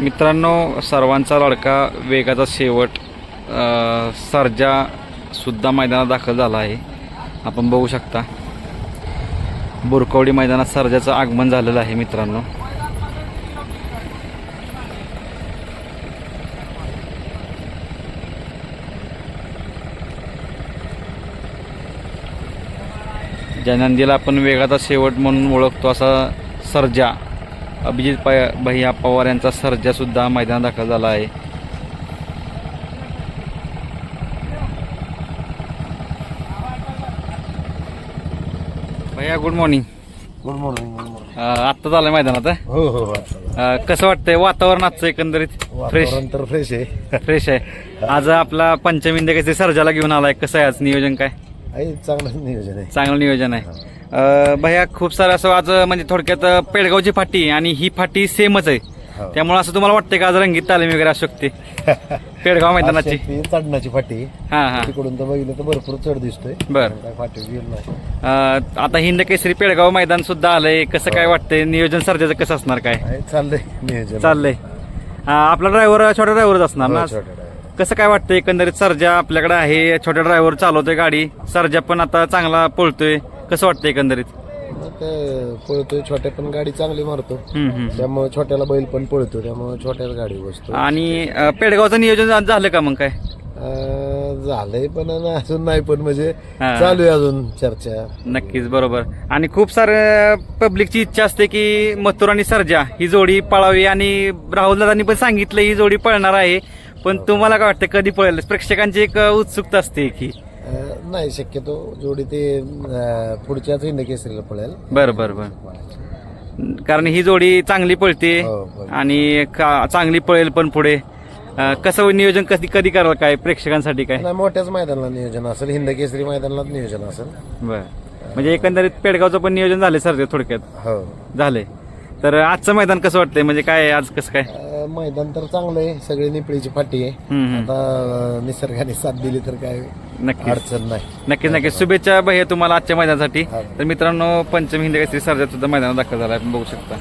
मित्रांनो सर्वांचा लडका वेगाचा शेवट सर्जासुद्धा सुद्धा मैदानात दाखल झाला आहे. आपण बघू शकता. बुरकवडी मैदानात सर्जाचं आगमन झालेलं आहे मित्रांनो. ज्या नंदीला आपण वेगाचा शेवट म्हणून ओळखतो असा सर्जा. अभिजित पा भैया पवार यांचा सर्जा सुद्धा मैदानात दाखल झाला आहे. भैया good morning good morning good morning आत्ता झालं मैदानात हं? हो हो अं, कसं वाटतंय? वातावरण आजचं एकंदरीत? फ्रेश वातावरण तर फ्रेश आहे. फ्रेश आहे. आज आपला पंचमिंद काहीतरी सर्जाला घेऊन आलाय. कसं आहे आज नियोजन काय? आहे चांगलं नियोजन आहे. चांगलं नियोजन आहे. अं, भैया खूप सारं असं आज म्हणजे थोडक्यात अं, पेडगावची फाटी आणि ही फाटी सेमच आहे. हो. त्यामुळे असं तुम्हाला वाटतंय का आज रंगीत तालीम वगैरे असू शकते? पेडगाव मैदानाची. चढणाची फाटी. हा हा. तिकडून तर बघितलं तर भरपूर चढ दिसतोय. बर. काय फाटी गेल नाही. अं, आता हिंद केसरी पेडगाव मैदान सुद्धा आलंय. कसं काय वाटतंय? नियोजन सर्जाचं कसं असणार काय? आहे चाललंय. नियोजन. चाललंय. अं, आपला ड्रायव्हर छोटा ड्रायव्हरच असणार ना? हो? छोटा driver. कसं काय वाटतं एकंदरीत सर्जा आपल्याकडे आहे? छोट्या ड्रायव्हर चालवतोय गाडी. सर्जा पण आता चांगला पळतोय. कसं वाटतं एकंदरीत? काय पळतोय छोट्या पण गाडी चांगली मारतो हम्म, हम्म. त्यामुळे छोट्याला बैल पण पळतो त्यामुळे छोट्याला गाडी बसतो आणि अं, पेडगावचं नियोजन झालं का मग काय? अं, झालंय पण आणि अजून नाही पण म्हणजे हा. चालू आहे अजून चर्चा. नक्कीच बरोबर. आणि खूप सारं पब्लिकची इच्छा असते की मथुर आणि सर्जा ही जोडी पळावी. आणि राहुल दादांनी पण सांगितलं ही जोडी पळणार आहे. पण तुम्हाला काय वाटतं कधी पळेल? प्रेक्षकांची एक उत्सुकता असते की? नाही शक्यतो जोडी ते पुढच्याच हिंद केसरीला पळेल. बरं बरं बरं. कारण ही जोडी चांगली पळते हो. आणि चांगली पळेल पण पुढे. कसं नियोजन कधी कधी कराल काय प्रेक्षकांसाठी काय? मोठ्याच मैदानाला नियोजन असेल हिंद केसरी मैदानालाच नियोजन असेल. बर. म्हणजे एकंदरीत पेडगावचं पण नियोजन झाले सर थोडक्यात. हो. झालंय. तर आजचं मैदान कसं वाटतंय? म्हणजे काय आज कसं काय? मैदान तर चांगलं आहे सगळी निपळीची फाटी आहे. हम्म, हम्म. आता निसर्गाने साथ दिली तर काय नक्कीच. अडचण नाही. नक्कीच नक्कीच. शुभेच्छा भैया तुम्हाला आजच्या मैदानासाठी. हा. तर मित्रांनो पंचम हिंद काहीतरी सर्जात सुद्धा मैदानात दाखल झाला आपण बघू शकता.